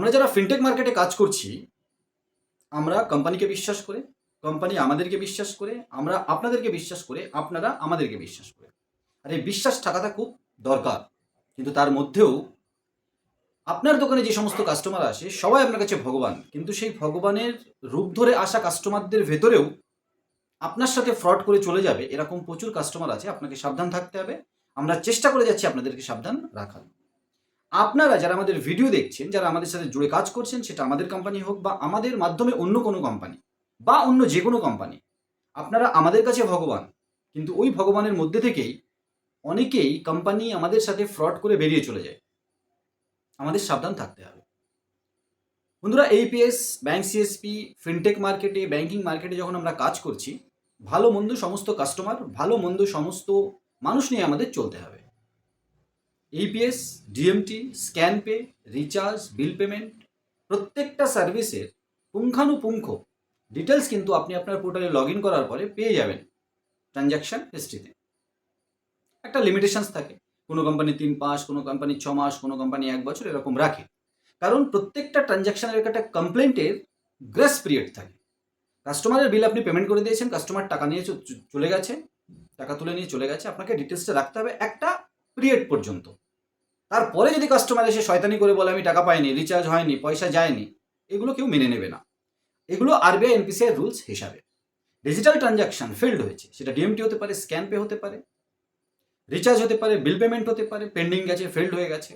আমরা যারা ফিনটেক মার্কেটে কাজ করছি, আমরা কোম্পানিকে বিশ্বাস করে কোম্পানি আমাদেরকে বিশ্বাস করে, আমরা আপনাদেরকে বিশ্বাস করে, আপনারা আমাদেরকে বিশ্বাস করে। আর এই বিশ্বাস থাকাটা খুব দরকার। কিন্তু তার মধ্যেও আপনার দোকানে যে সমস্ত কাস্টমার আসে, সবাই আপনার কাছে ভগবান। কিন্তু সেই ভগবানের রূপ ধরে আসা কাস্টমারদের ভেতরেও আপনার সাথে ফ্রড করে চলে যাবে, এরকম প্রচুর কাস্টমার আছে, আপনাকে সাবধান থাকতে হবে। আমরা চেষ্টা করে যাচ্ছি আপনাদেরকে সাবধান রাখার। আপনারা যারা আমাদের ভিডিও দেখছেন, যারা আমাদের সাথে জুড়ে কাজ করছেন, সেটা আমাদের কোম্পানি হোক বা আমাদের মাধ্যমে অন্য কোনো কোম্পানি বা অন্য যে কোনো কোম্পানি আপনারা আমাদের কাছে ভগবান। কিন্তু ওই ভগবানের মধ্যে থেকেই অনেকেই কোম্পানি আমাদের সাথে ফ্রড করে বেরিয়ে চলে যায়। আমাদের সাবধান থাকতে হবে। বন্ধুরা এইপিএস ব্যাংক সিএসপি ফিনটেক মার্কেটে ব্যাংকিং মার্কেটে যখন আমরা কাজ করছি, ভালো মন্দ সমস্ত কাস্টমার ভালো মন্দ সমস্ত মানুষ নিয়ে আমাদের চলতে হবে। EPS DMT scan pay recharge bill payment প্রত্যেকটা সার্ভিসের পুঙ্খানুপুঙ্খ ডিটেলস কিন্তু আপনি আপনার পোর্টালে লগ ইন করার পরে পেয়ে যাবেন ট্রানজ্যাকশন হিস্ট্রিতে একটা লিমিটেশনস থাকে। কোনো কোম্পানি তিন মাস, কোনো কোম্পানি ছ মাস, কোনো কোম্পানি এক বছর এরকম রাখে। কারণ প্রত্যেকটা ট্রানজ্যাকশানের একটা কমপ্লেন্টের গ্রেস পিরিয়ড থাকে। কাস্টমারের বিল আপনি পেমেন্ট করে দিয়েছেন কাস্টমার টাকা নিয়ে চলে গেছে, টাকা তুলে নিয়ে চলে গেছে, আপনাকে ডিটেলসটা রাখতে হবে একটা পিরিয়ড পর্যন্ত। তারপরে যদি কাস্টমার এসে শয়তানি করে বলে, আমি টাকা পাইনি রিচার্জ হয়নি, পয়সা যায়নি, এগুলো কেউ মেনে নেবে না। এগুলো আরবিআই এনপিসিআই রুলস হিসাবে। ডিজিটাল ট্রানজাকশন ফেল্ড হয়েছে। সেটা ডিএমটি হতে পারে স্ক্যান পে হতে পারে রিচার্জ হতে পারে বিল পেমেন্ট হতে পারে পেন্ডিং গেছে ফেল্ড হয়ে গেছে।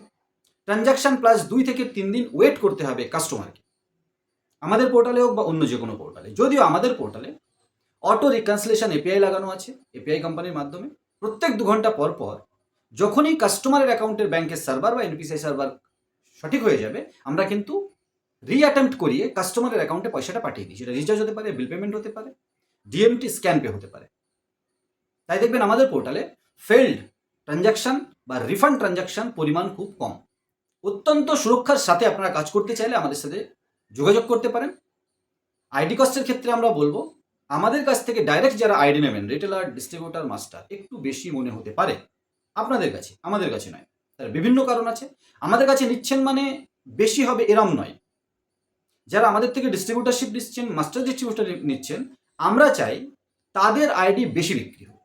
ট্রানজাকশন প্লাস দুই থেকে তিন দিন ওয়েট করতে হবে কাস্টমারকে আমাদের পোর্টালে হোক বা অন্য যে কোনো পোর্টালে যদিও আমাদের পোর্টালে অটো রিকনসিলেশন এপিআই লাগানো আছে এপিআই কোম্পানির মাধ্যমে। প্রত্যেক দু ঘণ্টা পর পর যখনই কাস্টমারের অ্যাকাউন্টের ব্যাংকের সার্ভার বা এনপিসিআই সার্ভার সঠিক হয়ে যাবে, আমরা কিন্তু রিঅ্যাটেম্প্ট করিয়ে কাস্টমারের অ্যাকাউন্টে পয়সাটা পাঠিয়ে দিই। সেটা রিচার্জ হতে পারে বিল পেমেন্ট হতে পারে ডিএমটি স্ক্যান পে হতে পারে। তাই দেখবেন আমাদের পোর্টালে ফেল্ড ট্রানজাকশন বা রিফান্ড ট্রানজাকশান পরিমাণ খুব কম। অত্যন্ত সুরক্ষার সাথে আপনারা কাজ করতে চাইলে আমাদের সাথে যোগাযোগ করতে পারেন। আইডি কস্টের ক্ষেত্রে আমরা বলব, আমাদের কাছ থেকে ডাইরেক্ট যারা আইডি নেবেন রিটেলার ডিস্ট্রিবিউটার মাস্টার একটু বেশি মনে হতে পারে। আপনাদের কাছে, আমাদের কাছে নয়। তার বিভিন্ন কারণ আছে। আমাদের কাছে নিচ্ছেন মানে বেশি হবে এরম নয়। যারা আমাদের থেকে ডিস্ট্রিবিউটারশিপ নিচ্ছেন মাস্টার ডিস্ট্রিবিউটার নিচ্ছেন, আমরা চাই তাদের আইডি বেশি বিক্রি হোক।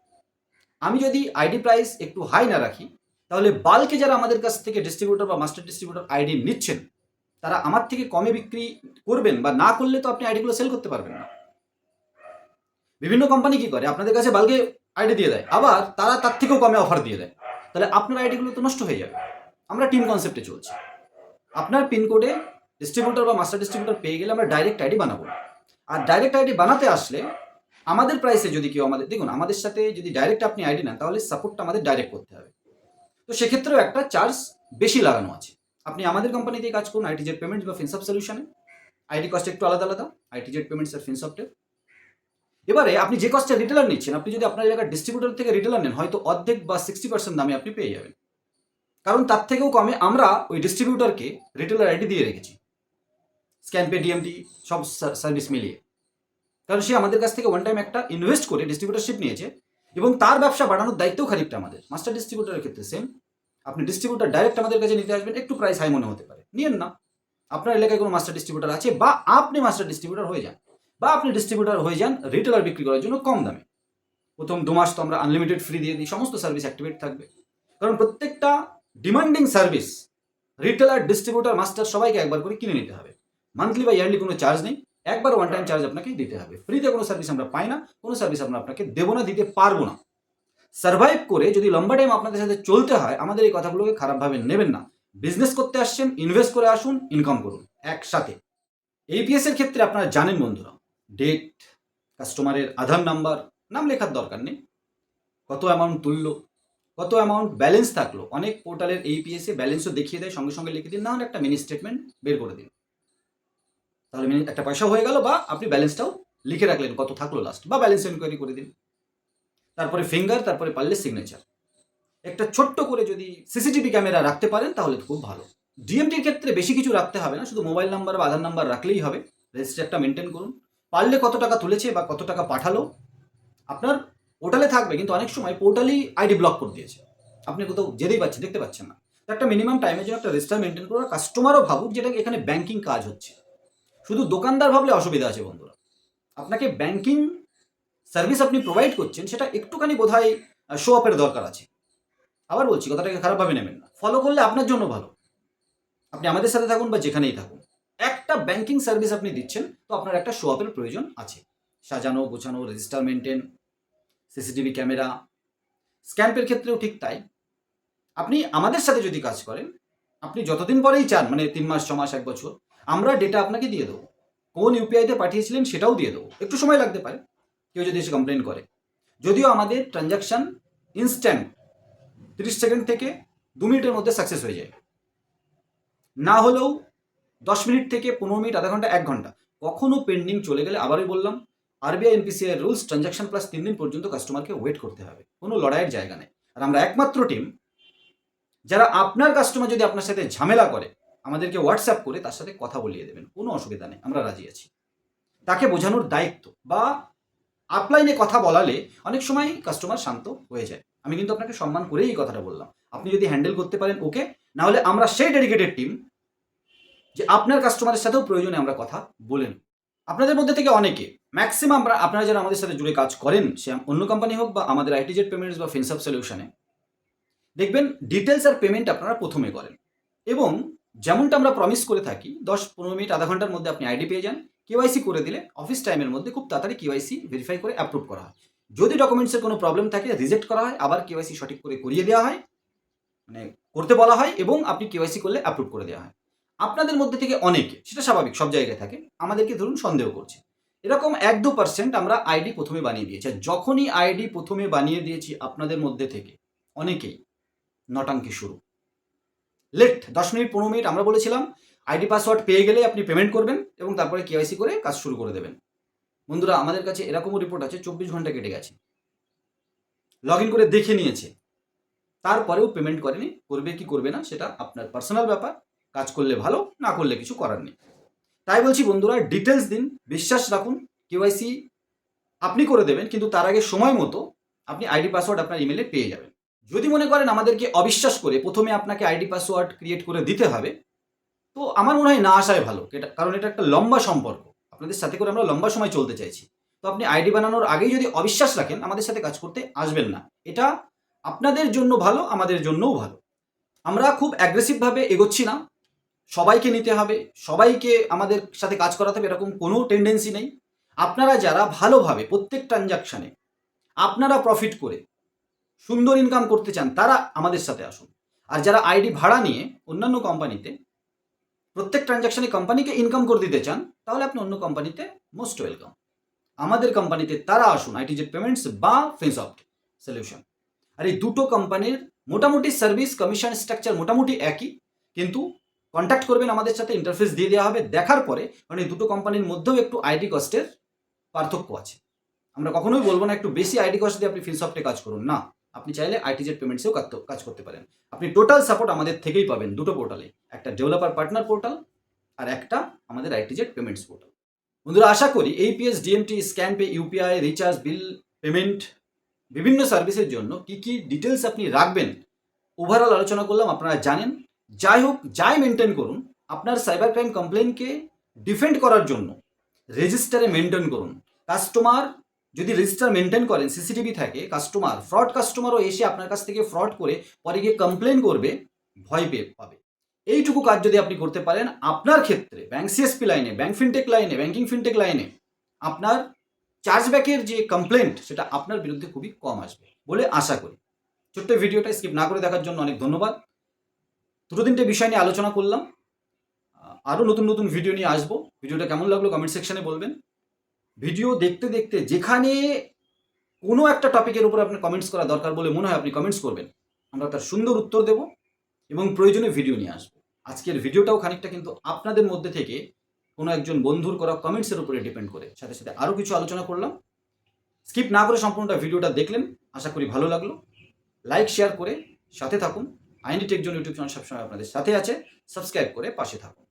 আমি যদি আইডি প্রাইস একটু হাই না রাখি, তাহলে বাল্কে যারা আমাদের কাছ থেকে ডিস্ট্রিবিউটার বা মাস্টার ডিস্ট্রিবিউটার আইডি নিচ্ছেন, তারা আমার থেকে কমে বিক্রি করবেন বা না করলে তো আপনি আইডিগুলো সেল করতে পারবেন না। বিভিন্ন কোম্পানি কি করে? আপনাদের কাছে বাল্কে আইডি দিয়ে দেয়। আবার তারা তার থেকেও কমে অফার দিয়ে দেয়। তাহলে আপনার আইডিগুলো তো নষ্ট হয়ে যাবে। আমরা টিম কনসেপ্টে চলছি। আপনার পিনকোডে ডিস্ট্রিবিউটার বা মাস্টার ডিস্ট্রিবিউটার পেয়ে গেলে আমরা ডাইরেক্ট আইডি বানাবো। আর ডাইরেক্ট আইডি বানাতে আসলে আমাদের প্রাইসে যদি কেউ আমাদের দেখুন, আমাদের সাথে যদি ডাইরেক্ট আপনি আইডি নেন, তাহলে সাপোর্টটা আমাদের ডাইরেক্ট করতে হবে। তো সেক্ষেত্রেও একটা চার্জ বেশি লাগানো আছে। আপনি আমাদের কোম্পানিতে কাজ করুন আইটি জেড পেমেন্টস বা ফিনসপ সলিউশনে আইডি কস্ট একটু আলাদা আলাদা আইটি জেড পেমেন্টস আর ফিনসফটের এবারে আপনি যে কস্টে রিটেলার নিচ্ছেন, আপনি যদি আপনার এলাকার ডিস্ট্রিবিউটর থেকে রিটেলার নেন, হয়তো অর্ধেক বা সিক্সটি পার্সেন্ট দামে আপনি পেয়ে যাবেন। কারণ তার থেকেও কমে আমরা ওই ডিস্ট্রিবিউটরকে রিটেলার আইডি দিয়ে রেখেছি। স্ক্যান পে ডিএমটি সব সার্ভিস মিলিয়ে। কারণ সে আমাদের কাছ থেকে ওয়ান টাইম একটা ইনভেস্ট করে ডিস্ট্রিবিউটারশিপ নিয়েছে এবং তার ব্যবসা বাড়ানোর দায়িত্বও খানিকটা আমাদের। মাস্টার ডিস্ট্রিবিউটারের ক্ষেত্রে সেম আপনি ডিস্ট্রিবিউটার ডাইরেক্ট আমাদের কাছে নিতে আসবেন, একটু প্রাইস হাই মনে হতে পারে। নিয়েন না। আপনার এলাকায় কোনো মাস্টার ডিস্ট্রিবিউটার আছে বা আপনি মাস্টার ডিস্ট্রিবিউটার হয়ে যান। বা আপনি ডিস্ট্রিবিউটার হয়ে যান রিটেলার বিক্রি করার জন্য কম দামে। প্রথম দু মাস তো আমরা আনলিমিটেড ফ্রি দিয়ে দিই, সমস্ত সার্ভিস অ্যাক্টিভেট থাকবে। কারণ প্রত্যেকটা demanding service retailer distributor master সবাইকে একবার করে কিনে নিতে হবে। মান্থলি বা ইয়ারলি কোনো চার্জ নেই, একবার ওয়ান টাইম চার্জ আপনাকে দিতে হবে। ফ্রিতে কোনো সার্ভিস আমরা পাই না, কোনো সার্ভিস আমরা আপনাকে দেবো না, দিতে পারব না। সার্ভাইভ করে যদি লম্বা টাইম আপনাদের সাথে চলতে হয়, আমাদের এই কথাগুলোকে খারাপভাবে নেবেন না। বিজনেস করতে আসছেন ইনভেস্ট করে আসুন ইনকাম করুন, একসাথে। এপিএস এর ক্ষেত্রে আপনারা জানেন বন্ধুরা ডেট কাস্টমারের আধার নাম্বার নাম লেখার দরকার নেই। কত অ্যামাউন্ট তুললো, কত অ্যামাউন্ট ব্যালেন্স থাকল, অনেক পোর্টালের এইপিএস এ ব্যালেন্সও দেখিয়ে দেয়, সঙ্গে সঙ্গে লিখে দিন, না হলে একটা মিনি স্টেটমেন্ট বের করে দিন। তাহলে মিনি একটা পয়সা হয়ে গেল বা আপনি ব্যালেন্সটাও লিখে রাখলেন, কত থাকল লাস্ট বা ব্যালেন্স এনকোয়ারি করে দিন। তারপরে ফিঙ্গার তারপরে পারলে সিগনেচার একটা ছোট্ট করে যদি সিসিটিভি ক্যামেরা রাখতে পারেন, তাহলে খুব ভালো। ডিএমটির ক্ষেত্রে বেশি কিছু রাখতে হবে না, শুধু মোবাইল নাম্বার বা আধার নাম্বার রাখলেই হবে। রেজিস্টারটা মেনটেন করুন। পারলে কত টাকা তুলেছে বা কত টাকা পাঠালো, আপনার পোর্টালে থাকবে, কিন্তু অনেক সময় পোর্টালই আইডি ব্লক করে দিয়েছে। আপনি কোথাও যেতেই পাচ্ছেন দেখতে পাচ্ছেন না। একটা মিনিমাম টাইমের জন্য একটা রেজিস্টার মেনটেন করে কাস্টমারও ভাবুক যেটা এখানে ব্যাংকিং কাজ হচ্ছে। শুধু দোকানদার ভাবলে অসুবিধা আছে বন্ধুরা। আপনাকে ব্যাংকিং সার্ভিস আপনি প্রোভাইড করছেন, সেটা একটুখানি বোধহয় শো আপের দরকার আছে। আবার বলছি, কথাটাকে খারাপভাবে নেবেন না। ফলো করলে আপনার জন্য ভালো। আপনি আমাদের সাথে থাকুন বা যেখানেই থাকুন। একটা ব্যাংকিং সার্ভিস আপনি দিচ্ছেন, তো আপনার একটা শো আপের প্রয়োজন আছে। সাজানো, গোছানো রেজিস্টার মেনটেন সিসিটিভি ক্যামেরা স্ক্যাম্পের ক্ষেত্রেও ঠিক তাই। আপনি আমাদের সাথে যদি কাজ করেন, আপনি যতদিন পরেই চান মানে তিন মাস, ছ মাস, এক বছর, আমরা ডেটা আপনাকে দিয়ে দেবো। কোন ইউপিআইতে পাঠিয়েছিলেন সেটাও দিয়ে দেবো। একটু সময় লাগতে পারে, কেউ যদি এসে কমপ্লেন করে। যদিও আমাদের ট্রানজাকশান ইনস্ট্যান্ট তিরিশ সেকেন্ড থেকে দু মিনিটের মধ্যে সাকসেস হয়ে যায়। না হলেও দশ মিনিট থেকে পনেরো মিনিট, আধা ঘণ্টা, এক ঘণ্টা। কখনো পেন্ডিং চলে গেলে আবারই বললাম RBI NPCI rules transaction plus তিন দিন পর্যন্ত কাস্টমারকে ওয়েট করতে হবে। কোনো লড়াইয়ের জায়গা নেই। আর আমরা একমাত্র টিম যারা আপনার কাস্টমার যদি আপনার সাথে ঝামেলা করে, আমাদেরকে হোয়াটসঅ্যাপ করে তার সাথে কথা বলিয়ে দেবেন। কোনো অসুবিধা নেই, আমরা রাজি আছি। তাকে বোঝানোর দায়িত্ব বা আপলাইনে কথা বলালে অনেক সময় কাস্টমার শান্ত হয়ে যায়। আমি কিন্তু আপনাকে সম্মান করেই এই কথাটা বললাম। আপনি যদি হ্যান্ডেল করতে পারেন ওকে না হলে আমরা সেই ডেডিকেটেড টিম যে আপনার কাস্টমারের সাথেও প্রয়োজনে আমরা কথা বলেন আপনাদের মধ্যে থেকে অনেকে ম্যাক্সিমাম আপনারা যারা আমাদের সাথে জুড়ে কাজ করেন, সে অন্য কোম্পানি হোক বা আমাদের আইটিজেড পেমেন্টস বা ফিনসাপ সলিউশনে দেখবেন ডিটেলস আর পেমেন্ট আপনারা প্রথমে করেন। এবং যেমনটা আমরা প্রমিস করে থাকি, দশ, পনেরো মিনিট, আধা ঘণ্টার মধ্যে আপনি আইডি পেয়ে যান কেওয়াইসি করে দিলে অফিস টাইমের মধ্যে খুব তাড়াতাড়ি কেওয়াইসি ভেরিফাই করে অ্যাপ্রুভ করা হয়। যদি ডকুমেন্টসের কোনো প্রবলেম থাকে রিজেক্ট করা হয়, আবার কেওয়াইসি সঠিক করে করিয়ে দেওয়া হয় মানে করতে বলা হয় এবং আপনি কেওয়াইসি করলে অ্যাপ্রুভ করে দেওয়া হয়। আপনাদের মধ্যে থেকে অনেকে, সেটা স্বাভাবিক, সব জায়গায় থাকে, আমাদেরকে ধরুন সন্দেহ করছে। এরকম এক দু পার্সেন্ট আমরা আইডি প্রথমে বানিয়ে দিয়েছি। যখনই আইডি প্রথমে বানিয়ে দিয়েছি আপনাদের মধ্যে থেকে, অনেকেই নটাঙ্কি শুরু। লেট দশ মিনিট, পনেরো মিনিট আমরা বলেছিলাম আইডি পাসওয়ার্ড পেয়ে গেলে আপনি পেমেন্ট করবেন এবং তারপরে কেওয়াইসি করে কাজ শুরু করে দেবেন। বন্ধুরা, আমাদের কাছে এরকমও রিপোর্ট আছে, চব্বিশ ঘণ্টা কেটে গেছে। লগ করে দেখে নিয়েছে। তারপরেও পেমেন্ট করেনি, করবে কি করবে না, সেটা আপনার পার্সোনাল ব্যাপার। কাজ করলে ভালো, না করলে কিছু করার নেই। তাই বলছি বন্ধুরা ডিটেলস দিন, বিশ্বাস রাখুন কেওয়াইসি আপনি করে দেবেন, কিন্তু তার আগে সময় মতো আপনি আইডি পাসওয়ার্ড আপনার ইমেলে পেয়ে যাবেন। যদি মনে করেন আমাদেরকে অবিশ্বাস করে প্রথমে আপনাকে আইডি পাসওয়ার্ড ক্রিয়েট করে দিতে হবে, তো আমার মনে হয় না আসাই ভালো, এটা কারণ এটা একটা লম্বা সম্পর্ক। আপনাদের সাথে করে আমরা লম্বা সময় চলতে চাইছি। তো আপনি আইডি বানানোর আগেই যদি অবিশ্বাস রাখেন, আমাদের সাথে কাজ করতে আসবেন না। এটা আপনাদের জন্য ভালো, আমাদের জন্যও ভালো। আমরা খুব অ্যাগ্রেসিভভাবে এগোচ্ছি না। সবাইকে নিতে হবে, সবাইকে আমাদের সাথে কাজ করাতে হবে, এরকম কোনো টেন্ডেন্সি নেই। আপনারা যারা ভালোভাবে প্রত্যেক ট্রানজাকশানে আপনারা প্রফিট করে সুন্দর ইনকাম করতে চান, তারা আমাদের সাথে আসুন। আর যারা আইডি ভাড়া নিয়ে অন্যান্য কোম্পানিতে প্রত্যেক ট্রানজাকশনে কোম্পানিকে ইনকাম করে দিতে চান, তাহলে আপনি অন্য কোম্পানিতে মোস্ট ওয়েলকাম আমাদের কোম্পানিতে তারা আসুন আইটিজেড পেমেন্টস বা ফিনসফট সলিউশন আর এই দুটো কোম্পানির মোটামুটি সার্ভিস কমিশন স্ট্রাকচার মোটামুটি একই, কিন্তু কন্ট্যাক্ট করবেন আমাদের সাথে ইন্টারফেস দিয়ে দেওয়া হবে। দেখার পরে কারণ এই দুটো কোম্পানির মধ্যেও একটু আইডি কস্টের পার্থক্য আছে। আমরা কখনোই বলব না, একটু বেশি আইডি কস্ট দিয়ে আপনি ফিনসফটে কাজ করুন। না, আপনি চাইলে আইটিজেড পেমেন্টসেও কাজ করতে পারেন। আপনি টোটাল সাপোর্ট আমাদের থেকেই পাবেন দুটো পোর্টালে একটা ডেভেলপার পার্টনার পোর্টাল আর একটা আমাদের আইটিজেড পেমেন্টস পোর্টাল বন্ধুরা, আশা করি AEPS DMT scan pay UPI recharge bill payment বিভিন্ন সার্ভিসের জন্য কি কি ডিটেলস আপনি রাখবেন ওভারঅল আলোচনা করলাম। আপনারা জানেন যাই হোক, যাই মেনটেন করুন, আপনার সাইবার ক্রাইম কমপ্লেনকে ডিফেন্ড করার জন্য রেজিস্টারে মেনটেন করুন। কাস্টমার যদি রেজিস্টার মেনটেন করেন সিসিটিভি থাকে কাস্টমার ফ্রড কাস্টমারও এসে আপনার কাছ থেকে ফ্রড করে পরে গিয়ে কমপ্লেন করবে, ভয় পেয়ে পাবে। এইটুকু কাজ যদি আপনি করতে পারেন, আপনার ক্ষেত্রে ব্যাংক সিএসপি লাইনে ব্যাংক ফিনটেক লাইনে ব্যাংকিং ফিনটেক লাইনে আপনার চার্জব্যাকের যে কমপ্লেন্ট সেটা আপনার বিরুদ্ধে খুবই কম আসবে বলে আশা করি। ছোট্ট ভিডিওটা স্কিপ না করে দেখার জন্য অনেক ধন্যবাদ। দুটো তিনটে বিষয় নিয়ে আলোচনা করলাম। আরও নতুন নতুন ভিডিও নিয়ে আসব। ভিডিওটা কেমন লাগল কমেন্ট সেকশনে বলবেন। ভিডিও দেখতে দেখতে যেখানে কোনো একটা টপিকের উপর আপনার কমেন্টস করা দরকার বলে মনে হয় আপনি কমেন্টস করবেন। আমরা তার সুন্দর উত্তর দেব এবং প্রয়োজনে ভিডিও নিয়ে আসব। আজকের ভিডিওটাও খানিকটা কিন্তু আপনাদের মধ্যে থেকে কোনো একজন বন্ধুর করা কমেন্টসের উপরে ডিপেন্ড করে। সাথে সাথে আরও কিছু আলোচনা করলাম। স্কিপ না করে সম্পূর্ণটা ভিডিওটা দেখলেন। আশা করি ভালো লাগল। লাইক শেয়ার করে সাথে থাকুন। আইনি টেকজন ইউটিউব চ্যানেল সবসময় আপনাদের সাথে আছে। সাবস্ক্রাইব করে পাশে থাকুন।